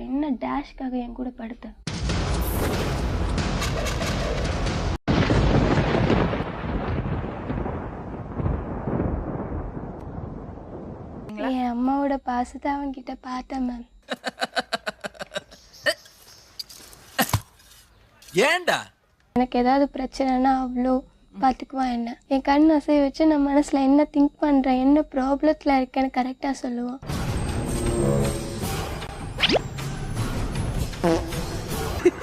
அவர் என்ன டேஷ்க்காக என் கூட படுத்த? என் அம்மாவோட பாசத்தை அவன்கிட்ட பார்த்தேன் மேம் ஏன்டா? எனக்கு ஏதாவது பிரச்சனைனா அவ்வளோ பார்த்துக்குவான் என்ன. என் கண் அசைய வச்சு நான் மனசில் என்ன திங்க் பண்ணுறேன் என்ன ப்ராப்ளத்தில் இருக்கேன்னு கரெக்டாக சொல்லுவான். இந்த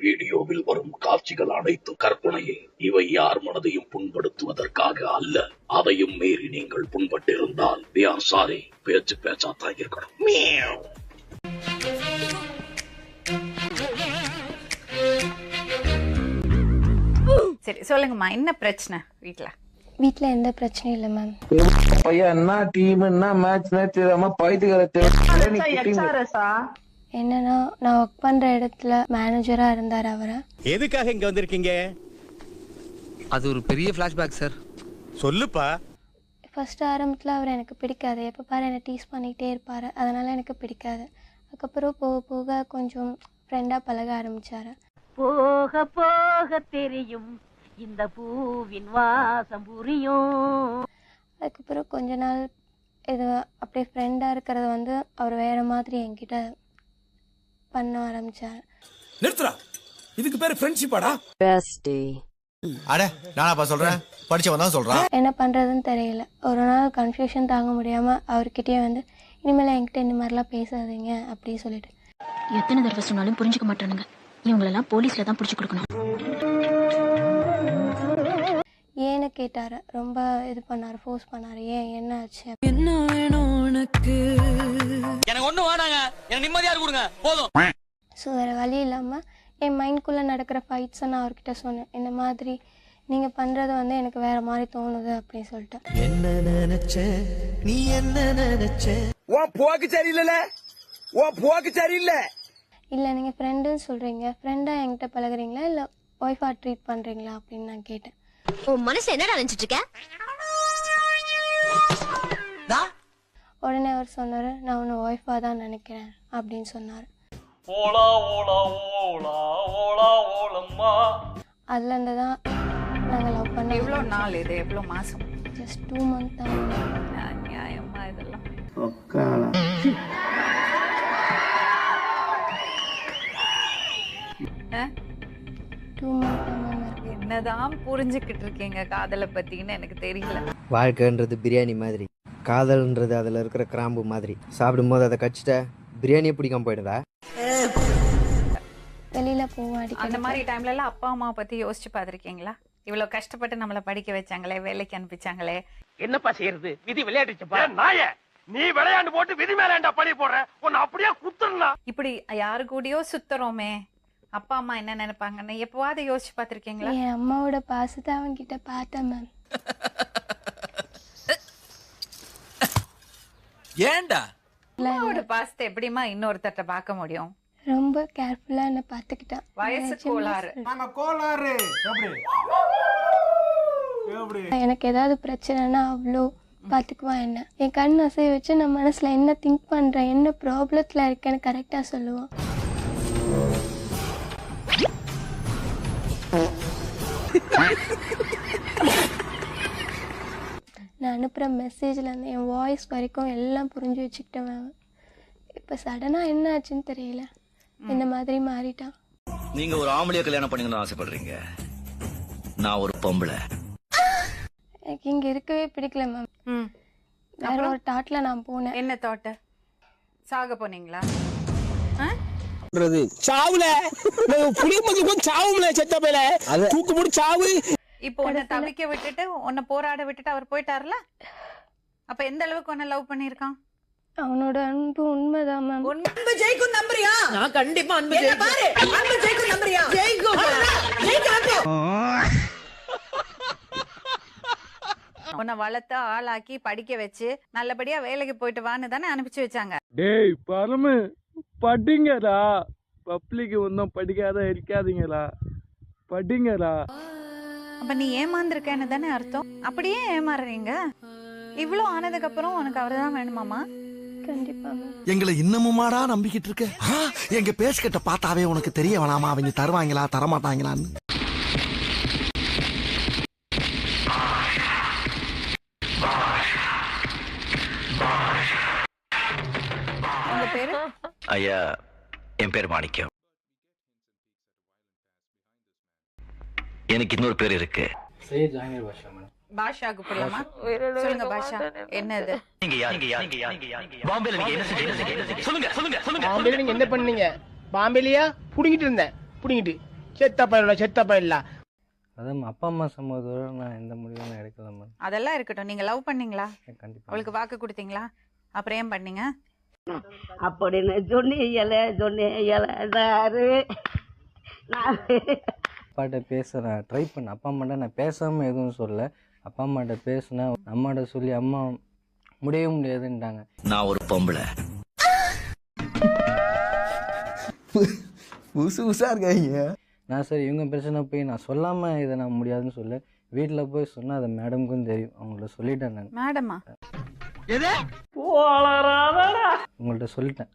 வீடியோவில் வரும் காட்சிகள் அனைத்தும் கற்பனையில். இவை யார் மனதையும் புண்படுத்துவதற்காக அல்ல. அதையும் மீறி நீங்கள் புண்பட்டிருந்தால் சாரி பேச்சு பேச்சாத்தான் இருக்கணும். சரி சொல்லுங்கம்மா. என்ன பிரச்சனை வீட்ல? வீட்டில் எந்த பிரச்சனையும் இல்லை மேம் பையன் என்ன டீம் என்ன மேட்ச்னே தெரியாம பைத்துக்கிற என்னன்னா நான் ஒர்க் பண்ணுற இடத்துல மேனேஜராக இருந்தார் அவரை. எதுக்காக இங்க வந்திருக்கீங்க? அது ஒரு பெரிய ஃபிளாஷ்பேக் சார் சொல்லுப்பா. ஃபர்ஸ்ட் ஆரம்பத்தில் அவர் எனக்கு பிடிக்காது. எப்போ பாரு என்னை டீஸ் பண்ணிகிட்டே இருப்பார். அதனால் எனக்கு பிடிக்காது. அதுக்கப்புறம் போக போக கொஞ்சம் ஃப்ரெண்டாக பழக ஆரம்பித்தார் போக போக தெரியும். இந்த பூவின் வாசம் புரியும். அதுக்கப்புறம் கொஞ்ச நாள் இது அப்படியே ஃப்ரெண்டாக இருக்கிறது வந்து அவர் வேறு மாதிரி என்கிட்ட பண்ண ஆரம்பித்தார் நிறுத்துறா இதுக்கு பேரு ஃப்ரெண்ட்ஷிப்பாடா அட நானாப்பா சொல்றேன்? படிச்சவன் தான் சொல்றான். என்ன பண்ணுறதுன்னு தெரியல. ஒரு நாள் கன்ஃபியூஷன் தாங்க முடியாமல் அவர்கிட்டயே வந்து இனிமேல் என்கிட்ட இந்த மாதிரிலாம் பேசாதீங்க அப்படி சொல்லிட்டு. எத்தனை தடவை சொன்னாலும் புரிஞ்சுக்க மாட்டானுங்க. இவங்களெல்லாம் போலீஸ்ல தான் புடிச்சு கொடுக்கணும். ஏன்னு கேட்டார். ரொம்ப இது பண்ணார் ஃபோர்ஸ் பண்ணார். ஏன் என்ன ஆச்சு எனக்கு ஒண்ணு வேணாங்க. எனக்கு நிம்மதியா கொடுங்க. போதும். ஸோ வேறு வழி இல்லாமல் என் மைண்ட்குள்ளே நடக்கிற ஃபைட்ஸை நான் அவர்கிட்ட சொன்னேன். இந்த மாதிரி நீங்கள் பண்ணுறது வந்து எனக்கு வேறு மாதிரி தோணுது அப்படின்னு சொல்லிட்டு. உன் போக்கு சரியில்லைல. உன் போக்கு சரியில்லை. இல்லை நீங்கள் ஃப்ரெண்டுன்னு சொல்கிறீங்க ஃப்ரெண்டாக என்கிட்ட பழகுறீங்களா? இல்லை ஒய்ஃபாக ட்ரீட் பண்ணுறீங்களா அப்படின்னு நான் கேட்டேன். உன் மனசு என்னடா நினைச்சிட்டு இருக்க? உடனே அவர் சொன்னார் நான் உன்னை ஒய்ஃபாக தான் நினைக்கிறேன் அப்படின்னு சொன்னார். அதுலேருந்து தான் நாங்கள் லவ் பண்ண எவ்வளோ நாள் இது? எவ்வளோ மாசம்? ஜஸ்ட் டூ மந்த் தான். நியாயமா இதெல்லாம்? டூ மந்த் தான். என்னதான் புரிஞ்சுக்கிட்டு இருக்கீங்க காதலை பத்தின்னு எனக்கு தெரியல. வாழ்க்கைன்றது பிரியாணி மாதிரி. காதல்ன்றது அதில் இருக்கிற கிராம்பு மாதிரி. சாப்பிடும்போது அதை கடிச்சிட்ட பிரியாணியே பிடிக்காம போயிடுதா வெளியில் போவோம் அந்த மாதிரி டைம்ல எல்லாம் அப்பா அம்மா பத்தி யோசிச்சு பார்த்திருக்கீங்களா? இவ்வளவு கஷ்டப்பட்டு நம்மளை படிக்க வச்சாங்களே வேலைக்கு அனுப்பிச்சாங்களே. என்னப்பா செய்யறது? விதி விளையாடுச்சுப்பா நாய நீ விளையாண்டு போட்டு விதி மேலேண்டா பழி போடுற? உன்னை அப்படியே குத்துறா இப்படி யாரு கூடயோ சுத்துறோமே. அப்பா அம்மா என்ன நினைப்பாங்கன்னு எப்பவாவது யோசிச்சு பார்த்திருக்கீங்களா? என் அம்மாவோட பாசத்தை அவன்கிட்ட பார்த்தேன் மேம் ஏன்டா? அம்மாவோட பாசத்தை எப்படிம்மா இன்னொருத்தட்ட பார்க்க முடியும்? ரொம்ப கேர்ஃபுல்லாக என்னை பார்த்துக்கிட்டான். வயசு கோளாறு. எனக்கு ஏதாவது பிரச்சனைனா அவ்வளோ பார்த்துக்குவான் என்ன. என் கண் அசைய வச்சு நான் மனசில் என்ன திங்க் பண்ணுறேன் என்ன ப்ராப்ளத்தில் இருக்கேன்னு கரெக்டாக சொல்லுவான் நான் அனுப்புகிற மெசேஜ்லேருந்து என் வாய்ஸ் வரைக்கும் எல்லாம் புரிஞ்சு வச்சுக்கிட்டேன் இப்போ சடனாக என்ன ஆச்சுன்னு தெரியல. இந்த மாதிரி மாறிட்டான். நீங்க ஒரு ஆம்பளைய கல்யாணம் பண்ணீங்கன்னு ஆசைப்படுறீங்க. நான் ஒரு பொம்பளை. எனக்கு இங்கே இருக்கவே பிடிக்கல மேம் ம். வேற ஒரு தாட்டில் நான் போனேன். என்ன தோட்ட சாக போனீங்களா? சாவுல. தூக்கு போட்டு சாவு. இப்போ உன்னை தவிக்க விட்டுட்டு உன்னை போராட விட்டுட்டு அவர் போயிட்டார்ல? அப்ப எந்த அளவுக்கு உன்னை லவ் பண்ணிருக்கான் அவனோட அன்பு உண்மைதான் மேம் உண்மை ஜெயிக்கும் நம்புறியா? நான் கண்டிப்பா அன்பு பாரு அன்பு ஜெயிக்கும் நம்புறியா? ஜெயிக்கும். உன்னை வளர்த்து ஆளாக்கி படிக்க வச்சு நல்லபடியா வேலைக்கு போயிட்டு வான்னு தானே அனுப்பிச்சு வச்சாங்க. டேய் பரமு. படிங்கடா. பப்ளிக் ஒன்றும் படிக்காத இருக்காதீங்களா படிங்களா அப்ப நீ ஏமாந்துருக்கேன்னு தானே அர்த்தம்? அப்படியே ஏமாறுறீங்க? இவ்வளோ ஆனதுக்கு அப்புறம் உனக்கு அவர்தான் வேணுமாமா கண்டிப்பாக மேம். எங்களை இன்னமுமாடா நம்பிக்கிட்டு இருக்க? எங்க பேசிக்கிட்ட பார்த்தாவே உனக்கு தெரிய வேணாமா? அவங்க தருவாங்களா தரமாட்டாங்களான்னு. ஐயா என் பேர் மாணிக்கம். எனக்கு இன்னொரு பேர் இருக்கு. பாஷா கூப்பிடலாமா? சொல்லுங்க பாஷா. என்னது நீங்க யார்? நீங்க யார்? நீங்க யார்? நீங்க யார்? பாம்பேல நீங்க என்ன செஞ்சீங்க? என்ன செஞ்சீங்க? என்ன செஞ்சீங்க? சொல்லுங்க சொல்லுங்க சொல்லுங்க. பாம்பேல நீங்க என்ன பண்ணீங்க? பாம்பேலியா? புடிங்கிட்டு இருந்தேன். புடிங்கிட்டு. செத்த பயில செத்த பயில அதான் அப்பா அம்மா சம்மதத்தோட நான் எந்த முடிவும் நான் எடுக்கல மேம். அதெல்லாம் இருக்கட்டும். நீங்க லவ் பண்ணீங்களா? கண்டிப்பா. அவளுக்கு வாக்கு கொடுத்தீங்களா? அப்புறம் ஏன் பண்ணீங்க? அப்படின்னு சொன்னீங்கள சொன்னீங்களாரு அப்பாட்ட பேசுகிறேன் ட்ரை பண்ண. அப்பா அம்மாட்ட நான் பேசாமல் எதுவும் சொல்லல. அப்பா அம்மாட்ட பேசினேன் அம்மாட்ட சொல்லி அம்மா முடியவே முடியாதுன்ட்டாங்க. நான் ஒரு பொம்பளை. புதுசு புதுசா இருக்காங்க. நான் சரி இவங்க பிரச்சனை போய் நான் சொல்லாமல் இதை நான் முடியாதுன்னு சொல்ல வீட்டில் போய் சொன்னால் அது மேடமுக்கும் தெரியும். அவங்கள்ட்ட சொல்லிட்டேன் நான். மேடமா உங்கள்கிட்ட சொல்லிட்டேன்.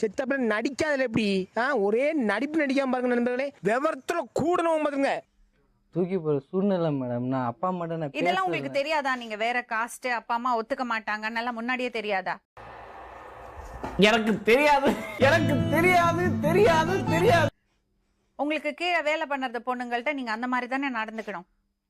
செத்த பயில நடிக்காதல எப்படி? ஆ ஒரே நடிப்பு நடிக்காம பாருங்க நண்பர்களே. விவரத்துல கூடணும் பாருங்க தூக்கி போகிற சூழ்நிலை மேடம் நான் அப்பா அம்மாட்ட நான் இதெல்லாம் உங்களுக்கு. தெரியாதா? நீங்க வேற காஸ்ட் அப்பா அம்மா ஒத்துக்க மாட்டாங்கன்னு எல்லாம் முன்னாடியே தெரியாதா? எனக்கு தெரியாது. எனக்கு தெரியாது தெரியாது தெரியாது. உங்களுக்கு கீழே வேலை பண்றது பொண்ணுங்கள்ட்ட நீங்க அந்த மாதிரி தானே நடந்துக்கணும்.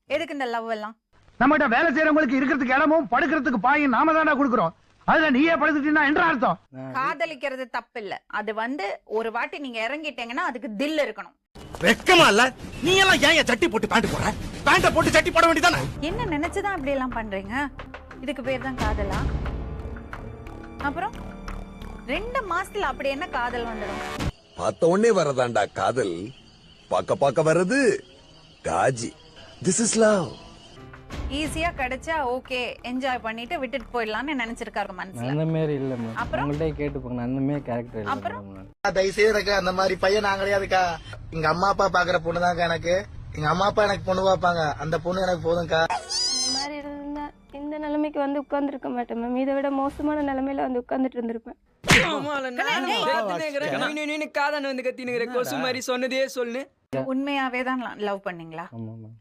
எதுக்கு இந்த லவ் எல்லாம்? நம்மகிட்ட வேலை செய்யறவங்களுக்கு இருக்கிறதுக்கு இடமும் படுக்கிறதுக்கு பாயும் நாம தானா கொடுக்குறோம். அதுல நீயே படுத்துட்டீங்கன்னா என்ன அர்த்தம்? காதலிக்கிறது தப்பு இல்ல அது வந்து ஒரு வாட்டி நீங்க இறங்கிட்டீங்கன்னா அதுக்கு தில் இருக்கணும். வெக்கமா இல்ல? நீ எல்லாம் ஏன் சட்டி போட்டு பேண்ட் போடுற? பேண்ட போட்டு சட்டி போட வேண்டியதானே? என்ன நினைச்சுதான் அப்படி எல்லாம் பண்றீங்க? இதுக்கு பேர் தான் காதலா? அப்புறம்? ரெண்டு மாசத்துல அப்படி என்ன காதல் வந்துடும்? பார்த்த உடனே வரதாண்டா காதல். பார்க்க பார்க்க வர்றது காஜி. திஸ் இஸ் லவ் ஈஸியா கிடைச்சா ஓகே என்ஜாய் பண்ணிட்டு விட்டுட்டு போயிடலாம்னு நினைச்சிருக்காரு நான் மனசுல. அந்த மாரி இல்லை மேம். அப்புறம்? உங்கள்கிட்ட கேட்டுப்போங்க அந்த மாரி கேரக்டர் இல்லை அப்புறம்? நான் தயவுசெய்து எனக்கு அந்த மாதிரி பையன் நான் கிடையாதுக்கா எங்க அம்மா அப்பா பாக்குற பொண்ணு எனக்கு. எங்க அம்மா அப்பா எனக்கு பொண்ணு பார்ப்பாங்க. அந்த பொண்ணு எனக்கு போதும்க்கா. இந்த மாதிரி இருந்தா இந்த நிலைமைக்கு வந்து உட்கார்ந்துருக்க மாட்டேன் மேம். இதை விட மோசமான நிலைமையில வந்து உட்கார்ந்துட்டு இருந்திருப்பேன். காதன் வந்து கத்தினுங்கிற கொசு மாதிரி சொன்னதே சொல்லு. உண்மையாவே தான் லவ் பண்ணீங்களா?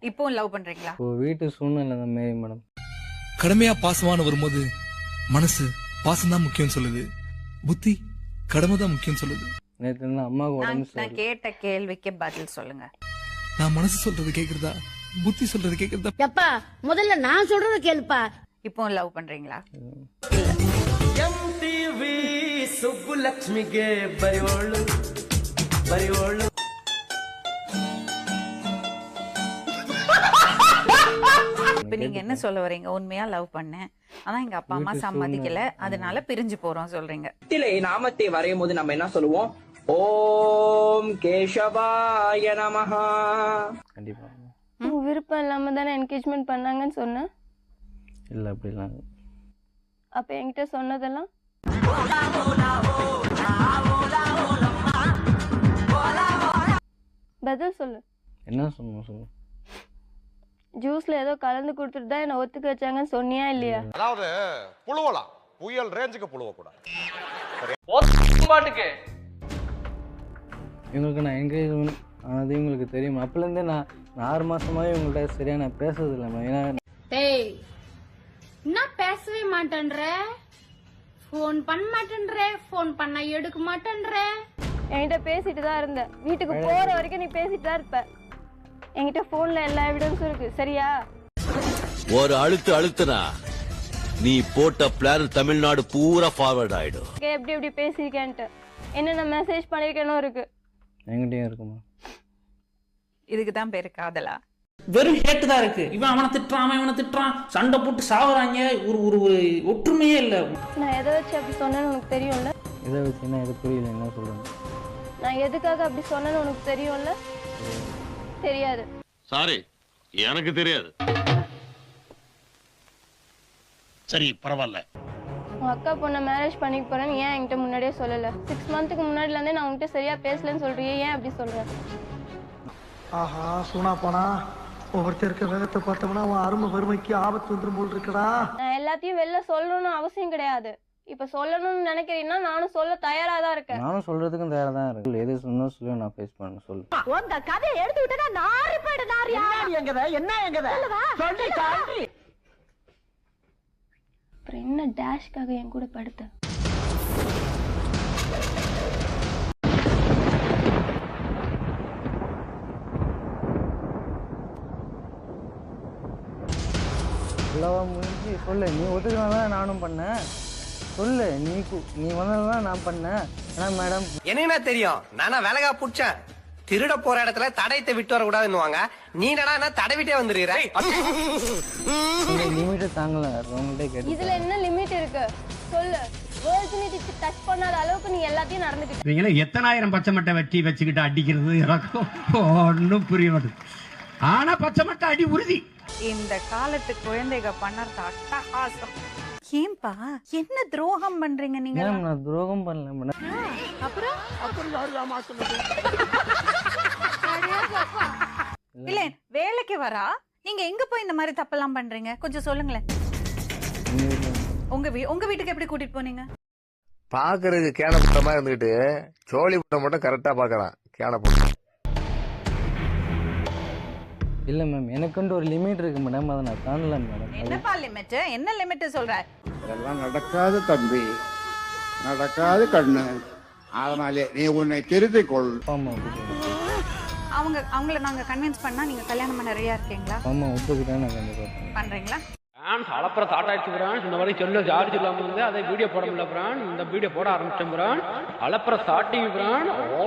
இப்போ லவ் பண்றீங்களா? வீட்டு சூழ்நிலை மேரி மேடம். கடமையா பாசமான வரும்போது மனசு பாசம் தான் முக்கியம் சொல்லுது. புத்தி கடமை தான் முக்கியம் சொல்லுது. நேத்து அம்மா நான் கேட்ட கேள்விக்கு பதில் சொல்லுங்க. நான் மனசு சொல்றது கேக்குறதா? புத்தி சொல்றது கேக்குறதா? எப்பா முதல்ல நான் சொல்றத கேளுப்பா. இப்போ லவ் பண்றீங்களா? எம்டிவி சுப்புலட்சுமிக்கு பரிவோளு பரிவோளு இப்ப நீங்க என்ன சொல்ல வரீங்க உண்மையா லவ் பண்ணேன். ஆனா எங்க அப்பா அம்மா சம்மதிக்கல. அதனால பிரிஞ்சு போறோம் சொல்றீங்க. நாமத்தை வரையும் போது நம்ம என்ன சொல்லுவோம்? ஓம் கேசவாய நமஹா. கண்டிப்பாக உங்க விருப்பம் இல்லாம தானே என்கேஜ்மெண்ட் பண்ணாங்கன்னு சொன்னேன்? இல்லை அப்படிலாம் இல்லை. அப்ப என்கிட்ட சொன்னதெல்லாம்? பதில் சொல்லு. என்ன சொல்லணும் சொல்லு? ஜூஸ்ல ஏதோ கலந்து கொடுத்துட்டு தான் என்ன ஒத்துக்க வச்சாங்கன்னு சொன்னியா இல்லையா? அதாவது புழுவலாம். புயல் ரேஞ்சுக்கு புழுவ கூடாது இவங்களுக்கு நான் என்கரேஜ்மெண்ட் ஆனது இவங்களுக்கு தெரியும். அப்போலேருந்தே நான் நான் ஆறு மாசமாவே இவங்கள்ட்ட சரியா நான் பேசுறது இல்லை ஏன்னா டேய் என்ன பேசவே மாட்டேன்ற? ஃபோன் பண்ண மாட்டேன்ற? ஃபோன் பண்ணா எடுக்க மாட்டேன்ற? என்கிட்ட பேசிட்டு தான் இருந்த வீட்டுக்கு போற வரைக்கும் நீ பேசிட்டு தான் இருப்ப. என்கிட்ட போன்ல எல்லா எவிடன்ஸும் இருக்கு. சரியா? ஒரு அழுத்து அழுத்துனா நீ போட்ட பிளான் தமிழ்நாடு பூரா ஃபார்வர்ட் ஆயிடும். எப்படி எப்படி பேசியிருக்கேன்ட்டு. என்னென்ன மெசேஜ் பண்ணியிருக்கேனும் இருக்கு. என்கிட்டயும் இருக்குமா? இதுக்கு தான் பேரு காதலா. வெறும் ஹேட்டு தான் இருக்கு. இவன் அவனை திட்டுறான் அவன் இவனை திட்டுறான். சண்டை போட்டு சாவுறாங்க. ஒரு ஒரு ஒரு ஒற்றுமையே இல்லை. நான் எதை வச்சு அப்படி சொன்னேன்னு உனக்கு தெரியும்ல? இதை வச்சு என்ன இது புரியல? என்ன சொல்றேன்? நான் எதுக்காக அப்படி சொன்னேன்னு உனக்கு தெரியும்ல? தெரியாது. சாரி எனக்கு தெரியாது. சரி பரவாயில்ல. உன் அக்கா பொண்ணை மேரேஜ் பண்ணிக்க போறேன்னு ஏன் என்கிட்ட முன்னாடியே சொல்லல? சிக்ஸ் மந்த்துக்கு முன்னாடில இருந்தே நான் உன்கிட்ட சரியா பேசலன்னு சொல்றியே ஏன் அப்படி சொல்ற? ஆஹா சூனா போனா ஒவ்வொருத்தர் இருக்க வேகத்தை பார்த்தோம்னா அவன் அருமை வறுமைக்கு ஆபத்து வந்துரும் போல் இருக்கடா. நான் எல்லாத்தையும் வெளில சொல்லணும்னு அவசியம் கிடையாது. இப்ப சொல்லணும்னு நினைக்கிறீங்கன்னா நானும் சொல்ல தயாரா தான் இருக்கேன். நானும் சொல்கிறதுக்கும் தயாராக தான் இருக்கு எது சொன்னா சொல்லி நான் ஃபேஸ் பண்ண சொல்லு. உங்க கதையை எடுத்து விட்டா நாரி போயிடு நாரியா? என்ன எங்கத? சொல்லி தாண்டி அப்புறம் என்ன டேஷ்க்காக என் கூட படுத்த? முடிஞ்சு சொல்லு நீ ஒத்துக்கலாம் தான் நானும் பண்ணேன். சொல்லு நீ நீ வந்ததான் நான் பண்ணேன் ஏன்னா மேடம் என்ன தெரியும்? நானா வேலைகா புடிச்சேன். திருட போற இடத்துல தடயத்தை விட்டு வரக்கூடாதுன்னுவாங்க. நீ என்னடா தடவிட்டே வந்துடுற லிமிட்டை தாங்கல உங்கள்கிட்ட கேட்டு இதுல என்ன லிமிட் இருக்கு? சொல்லு. வேர்ஜினிட்டி டச் பண்ணாத அளவுக்கு நீ எல்லாத்தையும் நடந்துக்கிட்ட. நீங்களே எத்தனாயிரம் பச்சை மட்டை வெட்டி வச்சுக்கிட்டு அடிக்கிறது? எனக்கும் ஒன்றும் புரிய மாட்டேது. ஆனா பச்சை மட்டை அடி உறுதி. இந்த காலத்து குழந்தைக பண்ணறது அட்டகாசம். ஏன்பா? என்ன துரோகம் பண்றீங்க நீங்க? மேடம் நான் துரோகம் பண்ணல மேடம்? அப்புறம்? இல்ல வேலைக்கு வரா? நீங்க எங்க போய் இந்த மாதிரி தப்பெல்லாம் பண்றீங்க? கொஞ்சம் சொல்லுங்களேன். உங்க வீ உங்க வீட்டுக்கு எப்படி கூட்டிட்டு போனீங்க? பாக்குறதுக்கு கேன புட்ட மாதிரி இருந்துகிட்டு சோழி புட்ட மட்டும் கரெக்டா பாக்குறான் கேன புட்ட இல்லை மேம் எனக்குன்ட்டு ஒரு லிமிட் இருக்கு மேடம் அதை நான் தாண்டல மேடம் என்னப்பா லிமிட் என்ன லிமிட் சொல்ற? அதெல்லாம் நடக்காது தம்பி. நடக்காது கண்ணு. அதனாலே நீ உன்னை திருத்திக் கொள். அவங்க அவங்கள நாங்க கன்வின்ஸ் பண்ணா நீங்க கல்யாணம் பண்ண ரெடியா இருக்கீங்களா? அப்பா அம்மா ஒத்துக்கிட்டேன் நான் கண்டிப்பாக பண்றீங்களா? பிரான்ஸ் அளப்புற ஸ்டார்ட் ஆயிடுச்சு பிரான்ஸ் இந்த மாதிரி சொல்ல சார்ஜ் இல்லாமல் இருந்து அதை வீடியோ போட முடியல பிரான். இந்த வீடியோ போட ஆரம்பிச்சேன் பிரான். அளப்புற ஸ்டார்டிங் பிரான். ஓ!